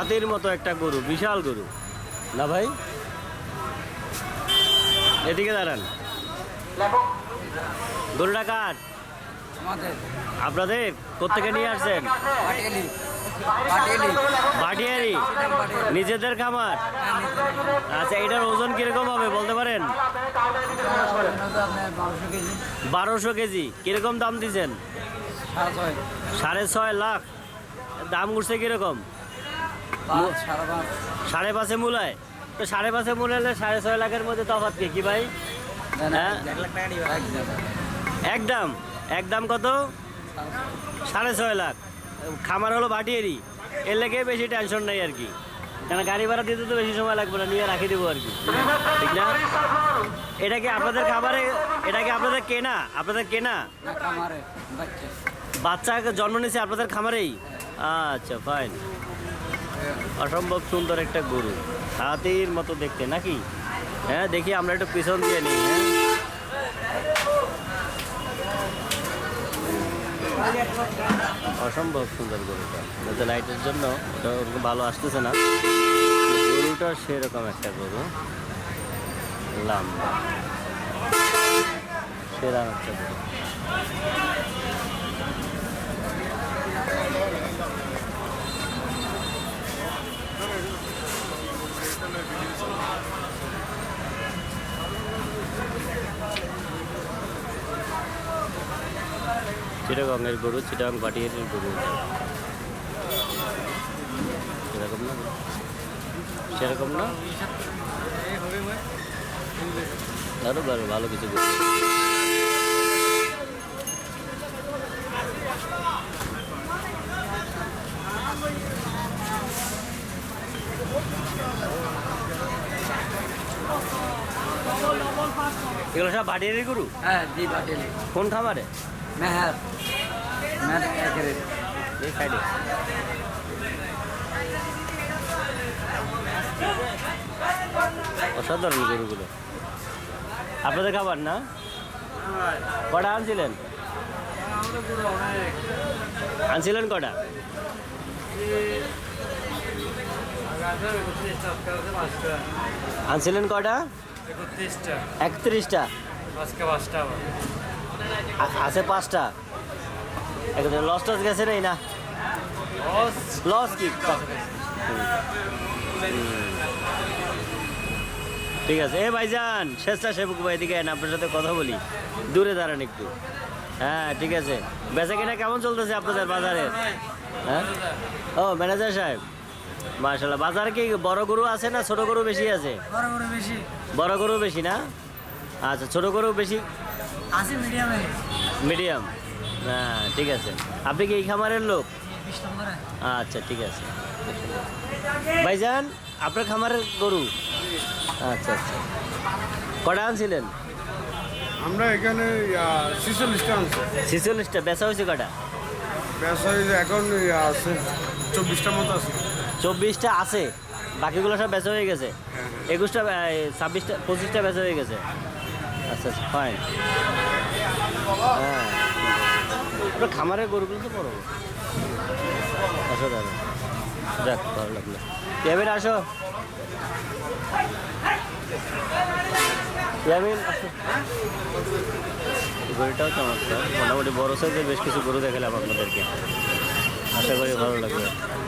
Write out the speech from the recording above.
হাতির মতো একটা গরু বিশাল গরু। না ভাই? এদিকে দাঁড়ান। গরুটা কার? আপনাদের? কোথেকে নিয়ে আসছেন? পাটিয়ালি নিজেদের খামার? আচ্ছা এটার ওজন কীরকম হবে বলতে পারেন? বারোশো কেজি। কীরকম দাম দিচ্ছেন? সাড়ে ছয় লাখ। দাম উঠছে কীরকম? সাড়ে পাঁচ মূলায়? তো সাড়ে পাঁচে মূলালে সাড়ে ছয় লাখের মধ্যে তফাৎ কি? কি ভাই? হ্যাঁ? একদম একদম কত? সাড়ে ছয় লাখ। খামার হলো ভাটিয়ারি। এর লেগে বেশি টেনশন নেই আর কি। কেন গাড়ি ভাড়া দিতে তো বেশি সময় লাগবে না নিয়ে রাখি দেবো আর কি। ঠিক না? এটা কি আপনাদের খাবারে এটা কি আপনাদের কেনা? আপনাদের কেনা? বাচ্চা। জন্ম নিয়েছে আপনাদের খামারেই? আচ্ছা ফাইন অসম্ভব সুন্দর একটা গরু। হাতির মতো দেখতে, নাকি? হ্যাঁ দেখি আমরা একটু পিছন দিয়ে নিই হ্যাঁ। অসম্ভব সুন্দর গরুটা। লাইটের জন্য, ওটা ওরকম ভালো আসতেছে না। গরুটা সেরকম একটা গরু। লম্বা। সেরা একটা গরু। চিটাগংয়ের গরু চিটাগং বাটিয়ারির গরু। সেরকম না? সেরকম না? আরও ভালো ভালো কিছু এগুলো সব বাটিয়ারির গরু? হ্যাঁ জি পাটিয়ালি কোন খামারে? মেহার মেহার এই সাইডে অসাধারণ গরুগুলো। আপনাদের খাবার না? কটা আনছিলেন? আনছিলেন কটা? আনছিলেন কটা? একত্রিশটা। একত্রিশটা। আজকে পাঁচটা আছে পাঁচটা। একদম লস টস গেছে নেই না লস কি? ঠিক আছে। এ ভাইজান স্বেচ্ছাসেবক ভাই এদিকে আপনার সাথে কথা বলি। দূরে দাঁড়ান একটু। হ্যাঁ ঠিক আছে। বেচা কিনা কেমন চলতেছে আপনাদের বাজারে? হ্যাঁ? ও ম্যানেজার সাহেব। মার্শাল্লাহ বাজারে কি বড় গরু আছে না ছোট গরু বেশি আছে? বড় বড় বেশি। বড় গরু বেশি না? আচ্ছা ছোট গরু বেশি আছে মিডিয়ামে মিডিয়াম হ্যাঁ ঠিক আছে। আপনি কি এই খামারের লোক? আচ্ছা ঠিক আছে। ভাইজান আপনার খামারের গরু? আচ্ছা আচ্ছা। কটা আনছিলেন? আমরা এখানে ছিচল্লিশটা আনছি। ছিচল্লিশটা। বেচা হয়েছে কটা? ব্যবসা হয়েছে এখন আছে চব্বিশটার মতো আছে। চব্বিশটা আছে। বাকিগুলো সব বেচা হয়ে গেছে? একুশটা ছাব্বিশটা পঁচিশটা বেচা হয়ে গেছে? আচ্ছা আচ্ছা ফাইন হ্যাঁ। আপনার খামারের গরুগুলো তো বড় বড়। অসাধারণ যাক, ভালো লাগল। ইয়ামিন, আসো। ইয়ামিন, আসো। গরুটাও চমৎকার। মোটামুটি বড় সাইজের বেশ কিছু গরু দেখালাম আপনাদেরকে। আশা করি ভালো লাগবে